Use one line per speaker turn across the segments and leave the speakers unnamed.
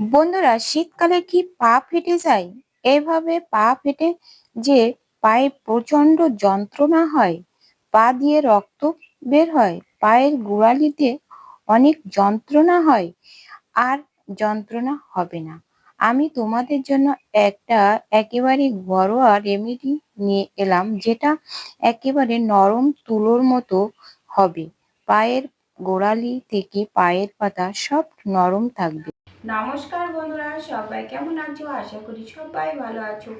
বন্ধুরা, শীতকালে কি পা ফেটে যায়? এভাবে পা ফেটে যে পায়ে প্রচণ্ড যন্ত্রণা হয়, পা দিয়ে রক্ত বের হয়, পায়ের গোড়ালিতে অনেক যন্ত্রণা হয়, আর যন্ত্রণা হবে না। আমি তোমাদের জন্য একটা একেবারে ঘরোয়া রেমেডি নিয়ে এলাম, যেটা একেবারে নরম তুলোর মতো হবে। পায়ের গোড়ালি থেকে পায়ের পাতা সব নরম থাকবে।
নমস্কার বন্ধুরা, সবাই কেমন আছো? আশা করি সবাই ভালো আছো।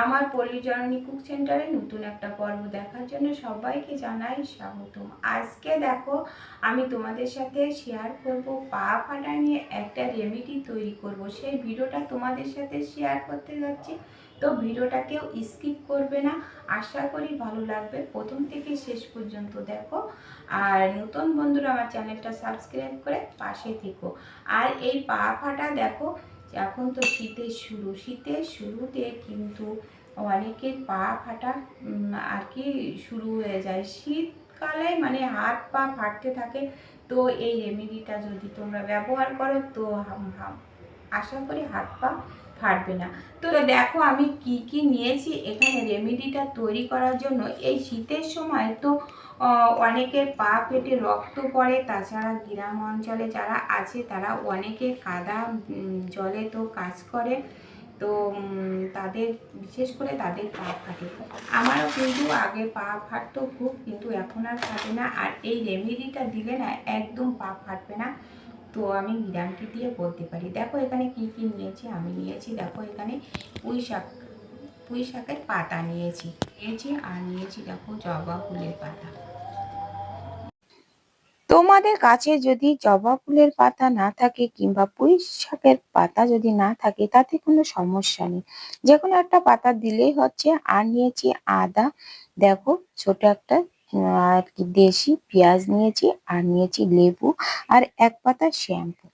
আমার পল্লীজননী কুক সেন্টারে নতুন একটা পর্ব দেখার জন্য সবাইকে জানাই স্বাগতম। আজকে দেখো, আমি তোমাদের সাথে শেয়ার করব, পা ফাটা নিয়ে একটা রেমেডি তৈরি করব। সেই ভিডিওটা তোমাদের সাথে শেয়ার করতে যাচ্ছি। তো ভিডিওটাকেও স্কিপ করবে না। আশা করি ভালো লাগবে। প্রথম থেকে শেষ পর্যন্ত দেখো। আর নতুন বন্ধুরা আমার চ্যানেলটা সাবস্ক্রাইব করে পাশে থেকো। আর এই পা ফাটা দেখো, এখন তো শীতের শুরু। শীতের শুরুতে কিন্তু অনেকের পা ফাটা আর কি শুরু হয়ে যায়। শীতকালে মানে হাত পা ফাটতে থাকে। তো এই রেমেডিটা যদি তোমরা ব্যবহার করো, তো আশা করি হাত পা ফাটবে না। তো দেখো আমি কি কি নিয়েছি, এখানে রেমেডিটা তৈরি করার জন্য। এই শীতের সময় তো অনেকের পা পেটে রক্ত পড়ে, তাছাড়া গ্রাম অঞ্চলে যারা আছে, তারা অনেকে কাদা জলে তো কাজ করে। তো তাদের, বিশেষ করে তাদের পা ফাটে। আমারও কিন্তু আগে পা ফাটতো খুব, কিন্তু এখন আর ফাটে না। আর এই রেমেডিটা দিলে না একদম পা ফাটবে না। তো আমি গ্যারান্টি দিয়ে বলতে পারি, দেখো এখানে কি কি নিয়েছি? আমি নিয়েছি, দেখো এখানে পুঁই শাক, পুঁই শাকের পাতা নিয়েছি নিয়েছি আর নিয়েছি দেখো জবা ফুলের পাতা।
তোমাদের কাছে যদি জবা ফুলের পাতা না থাকে কিংবা পুঁই শাকের পাতা যদি না থাকে, তাতে কোনো সমস্যা নেই। যে কোনো একটা পাতা দিলেই হচ্ছে। আর নিয়েছি আদা, দেখো ছোট একটা আর কি দেশি পেঁয়াজ নিয়েছি, আর নিয়েছি লেবু আর এক পাতা শ্যাম্পু।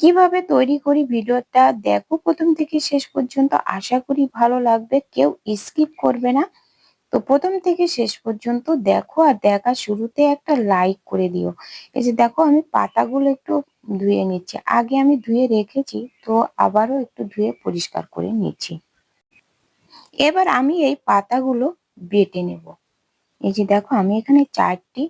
কীভাবে তৈরি করি ভিডিওটা দেখো প্রথম থেকে শেষ পর্যন্ত। আশা করি ভালো লাগবে, কেউ স্কিপ করবে না। তো প্রথম থেকে শেষ পর্যন্ত দেখো আর দেখা শুরুতে একটা লাইক করে দিও। এই যে দেখো আমি পাতাগুলো একটু ধুয়ে নিচ্ছি। আগে আমি ধুয়ে রেখেছি, তো আবারও একটু ধুয়ে পরিষ্কার করে নিচ্ছি। এবার আমি এই পাতাগুলো বেটে নেব। এই যে দেখো, আমি এখানে চারটি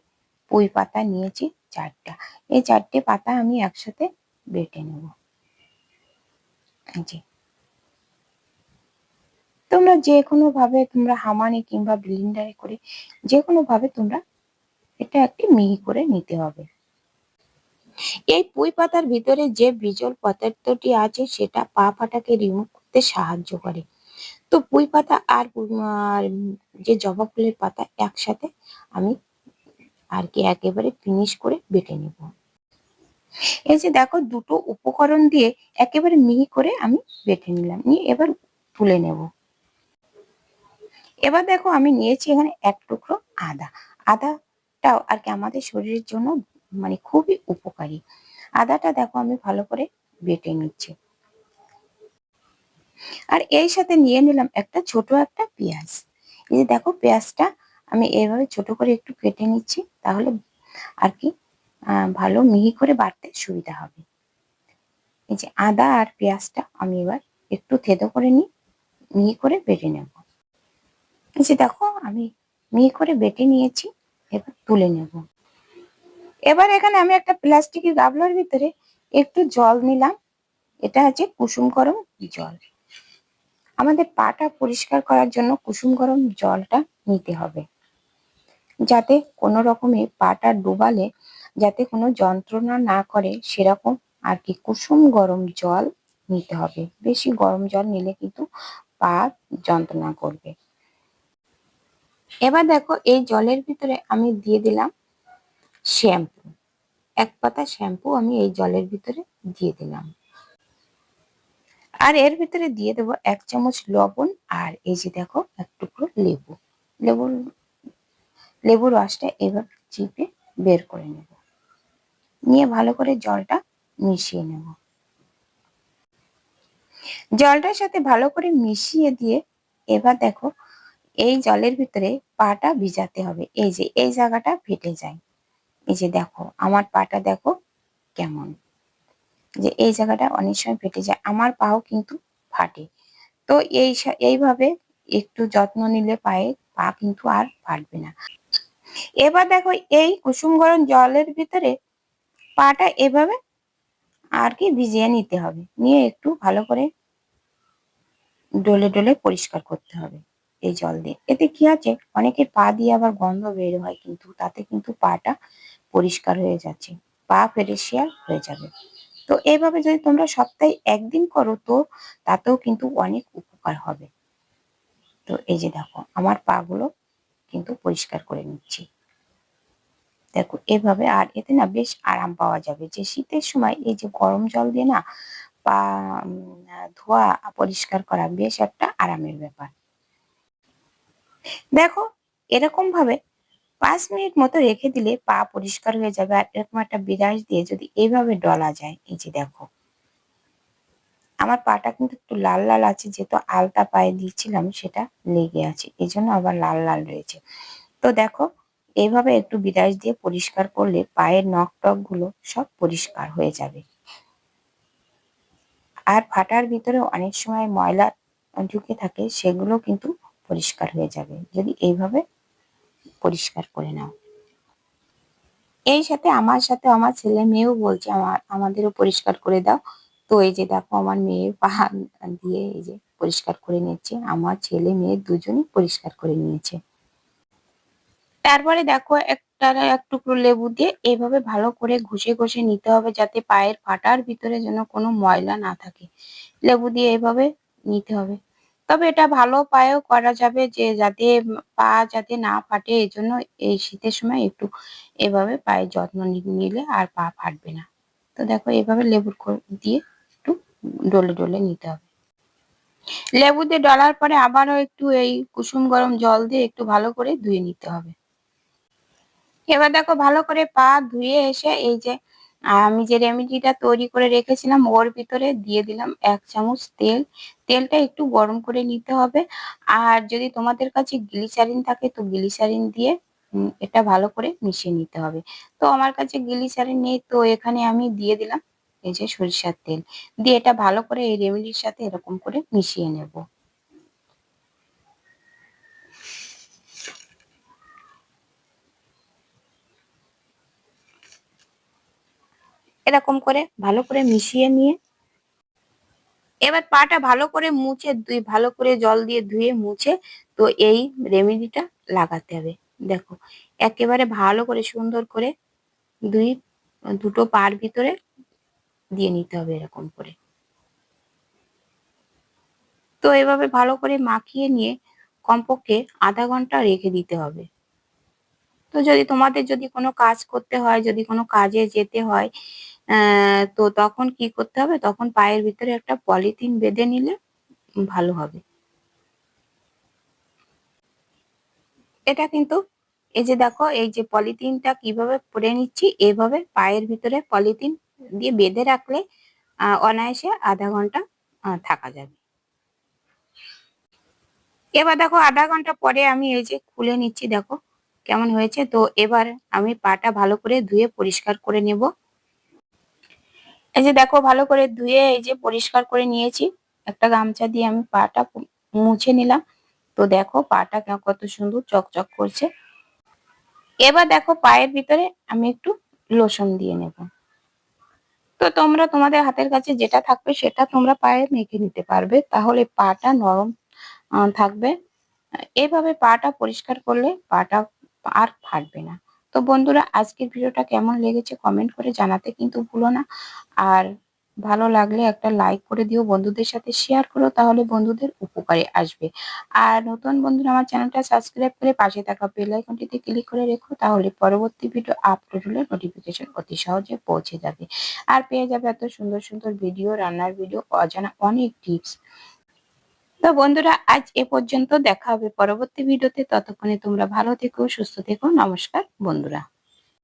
পুঁই পাতা নিয়েছি, চারটা। এই চারটে পাতা আমি একসাথে বেটে নেব। তোমরা যে। কোনো ভাবে তোমরা হামানে কিংবা ব্লিন্ডারে করে যে কোনো ভাবে তোমরা এটা একটি মিহি করে নিতে হবে। এই পুঁই পাতার ভিতরে যে বিজল পদার্থটি আছে, সেটা পা ফাটাকে রিমুভ করতে সাহায্য করে। তো পুঁই পাতা আর যে জবা ফুলের পাতা একসাথে আমি আর কি একেবারে ফিনিশ করে বেটে নেব। এই যে দেখো দুটো উপকরণ দিয়ে একেবারে মিহি করে আমি বেটে নিলাম, নিয়ে এবার তুলে নেব। এবার দেখো আমি নিয়েছি এখানে এক টুকরো আদা। আদাটাও আর কি আমাদের শরীরের জন্য মানে খুবই উপকারী। আদাটা দেখো আমি ভালো করে বেটে নিচ্ছি। আর এই সাথে নিয়ে নিলাম একটা ছোট একটা পেঁয়াজ। এই যে দেখো পেঁয়াজটা আমি এইভাবে ছোট করে একটু কেটে নিচ্ছি, তাহলে আর কি ভালো মিহি করে বাড়তে সুবিধা হবে। এই যে আদা আর পেঁয়াজটা আমি এবার একটু থেদো করে নিই মিহি করে বেটে নেব। এই যে দেখো আমি মিহি করে বেটে নিয়েছি, এবার তুলে নেব। এবার এখানে আমি একটা প্লাস্টিকের গাবলার ভিতরে একটু জল নিলাম, এটা হচ্ছে কুসুম গরম জল। আমাদের পাটা পরিষ্কার করার জন্য কুসুম গরম জলটা নিতে হবে। যাতে কোনো রকমে পাটা ডুবালে যাতে কোনো যন্ত্রণা না করে সেরকম আর কি কুসুম গরম জল নিতে হবে। বেশি গরম জল নিলে কিন্তু পা যন্ত্রণা করবে। এবার দেখো এই জলের ভিতরে আমি দিয়ে দিলাম শ্যাম্পু। এক পাতা শ্যাম্পু আমি এই জলের ভিতরে দিয়ে দিলাম। আর এর ভিতরে দিয়ে দেবো এক চামচ লবণ আর এই যে দেখো, এক টুকরো লেবু। লেবুর লেবুর রসটা এবার চিপে বের করে নেব। নিয়ে ভালো করে জলটা মিশিয়ে নেব। জলটার সাথে ভালো করে মিশিয়ে দিয়ে এবার দেখো, এই জলের ভিতরে পাটা ভিজাতে হবে। এই যে, এই জায়গাটা ফেটে যায়। এই যে দেখো, আমার পাটা দেখো কেমন। যে এই জায়গাটা অনেক সময় ফেটে যায়, আমার পাও কিন্তু ফাটে। তো এই এইভাবে একটু যত্ন নিলে পায়ে পা কিন্তু আর ফাটবে না। এবার দেখো এই কুসুম গরম জলের ভিতরে পাটা এভাবে আর কি ভিজিয়ে নিতে হবে। নিয়ে একটু ভালো করে ডলে ডলে পরিষ্কার করতে হবে এই জল দিয়ে। এতে কি আছে? অনেকের পা দিয়ে আবার গন্ধ বের হয় কিন্তু তাতে কিন্তু পাটা পরিষ্কার হয়ে যাচ্ছে। পা ফেরেশিয়াল হয়ে যাবে। তো এইভাবে যদি তোমরা সপ্তাহে একদিন করো তো তাতেও কিন্তু অনেক উপকার হবে। তো এই যে দেখো, আমার পা গুলো কিন্তু পরিষ্কার করে নিচ্ছি। দেখো, এভাবে আর এতে না বেশ আরাম পাওয়া যাবে। যে শীতের সময় এই যে গরম জল দিয়ে না পা ধোয়া পরিষ্কার করা বেশ একটা আরামের ব্যাপার। দেখো এরকম ভাবে পাঁচ মিনিট মতো রেখে দিলে পা পরিষ্কার হয়ে যাবে আর এরকম একটা বিরাজ দিয়ে যদি এইভাবে ডলা যায়, এই যে দেখো। আমার পাটা কিন্তু একটু লাল লাল আছে, যেহেতু আলতা পায়ে দিয়েছিলাম সেটা লেগে আছে। এই জন্য আবার লাল লাল রয়েছে। তো দেখো এইভাবে একটু বিরাজ দিয়ে পরিষ্কার করলে পায়ের নখ টকগুলো সব পরিষ্কার হয়ে যাবে। আর ফাটার ভিতরে অনেক সময় ময়লা ঢুকে থাকে, সেগুলো কিন্তু পরিষ্কার হয়ে যাবে। যদি এইভাবে পরিষ্কার করে নাও। এই সাথে আমার সাথে আমার ছেলে মেয়েও বলছে, আমার, আমাদেরও পরিষ্কার করে দাও। তো এই যে দেখো আমার মেয়ে পা দিয়ে এই যে পরিষ্কার করে নিচ্ছে, আমার ছেলে মেয়ে দুজনই পরিষ্কার করে নিয়েছে। তারপরে দেখো একটা, এক টুকরো লেবু দিয়ে এইভাবে ভালো করে ঘষে ঘষে নিতে হবে যাতে পায়ের ফাটার ভিতরে যেন কোনো ময়লা না থাকে। লেবু দিয়ে এইভাবে নিতে হবে। তবে এটা ভালো পায়েও করা যাবে যে যাতে পা যাতে না ফাটে এই জন্য এই শীতের সময় একটু এভাবে পায়ের যত্ন নিলে আর পা ফাটবে না। তো দেখো এভাবে লেবুর দিয়ে একটু ডলে ডলে নিতে হবে। লেবু দিয়ে ডলার পরে আবারও একটু এই কুসুম গরম জল দিয়ে একটু ভালো করে ধুয়ে নিতে হবে। এবার দেখো ভালো করে পা ধুয়ে এসে এই যে আহ, আমি যে রেমেডিটা তৈরি করে রেখেছিলাম ওর ভিতরে দিয়ে দিলাম এক চামচ তেল। তেলটা একটু গরম করে নিতে হবে। আর যদি তোমাদের কাছে গ্লিসারিন থাকে তো গ্লিসারিন দিয়ে এটা ভালো করে মিশিয়ে নিতে হবে। তো আমার কাছে গ্লিসারিন নেই তো এখানে আমি দিয়ে দিলাম এই যে সরিষার তেল। দিয়ে এটা ভালো করে এই রেমেডির সাথে এরকম করে মিশিয়ে নেব। এরকম করে ভালো করে মিশিয়ে নিয়ে এবার পাটা ভালো করে মুছে দুই, ভালো করে জল দিয়ে ধুয়ে মুছে তো এই রেমেডিটা লাগাতে হবে। দেখো, একেবারে ভালো করে সুন্দর করে দুই, দুটো পার ভিতরে দিয়ে নিতে হবে এরকম করে। তো এভাবে ভালো করে মাখিয়ে নিয়ে কমপক্ষে আধা ঘণ্টা রেখে দিতে হবে। তো যদি তোমাদের যদি কোনো কাজ করতে হয়, যদি কোনো কাজে যেতে হয় তো তখন কি করতে হবে? তখন পায়ের ভিতরে একটা পলিথিন বেঁধে নিলে ভালো হবে। এটা কিন্তু এই যে দেখো, এই যে পলিথিনটা কীভাবে পরে নিচ্ছি, এইভাবে পায়ের ভিতরে পলিথিন দিয়ে বেঁধে রাখলে অনায়াসে আধা ঘণ্টা থাকা যাবে। এবার দেখো, আধা ঘণ্টা পরে আমি এই যে খুলে নিচ্ছি, দেখো কেমন হয়েছে। তো এবার আমি পাটা ভালো করে ধুয়ে পরিষ্কার করে নেব। এই যে দেখো, ভালো করে ধুয়ে এই যে পরিষ্কার করে নিয়েছি। একটা গামছা দিয়ে আমি পাটা মুছে নিলাম। তো দেখো, পাটা কত সুন্দর চকচক করছে। এবার দেখো, পায়ের ভিতরে আমি একটু লোশন দিয়ে নেব। তো তোমরা তোমাদের হাতের কাছে যেটা থাকবে, সেটা তোমরা পায়ে মেখে নিতে পারবে। তাহলে পাটা নরম থাকবে। এইভাবে পাটা পরিষ্কার করলে পাটা আর ফাটবে না। তো বন্ধুরা, আজকের ভিডিওটা কেমন লেগেছে কমেন্ট করে জানাতে কিন্তু ভুলো না। আর ভালো লাগলে একটা লাইক করে দিও, বন্ধুদের সাথে শেয়ার করো, তাহলে বন্ধুদের উপকারে আসবে। আর নতুন বন্ধুরা, আমার চ্যানেলটা সাবস্ক্রাইব করে পাশে থাকা বেল আইকনটিতে ক্লিক করে রেখো, তাহলে পরবর্তী ভিডিও আপলোড হলে নোটিফিকেশন অতি সহজে পৌঁছে যাবে। আর পেয়ে যাবে এত সুন্দর সুন্দর ভিডিও রান্নার ভিডিও অজানা অনেক টিপস তো বন্ধুরা, আজ এ পর্যন্ত দেখা হবে পরবর্তী ভিডিওতে। ততক্ষণে তোমরা ভালো থেকো, সুস্থ থেকো। নমস্কার বন্ধুরা।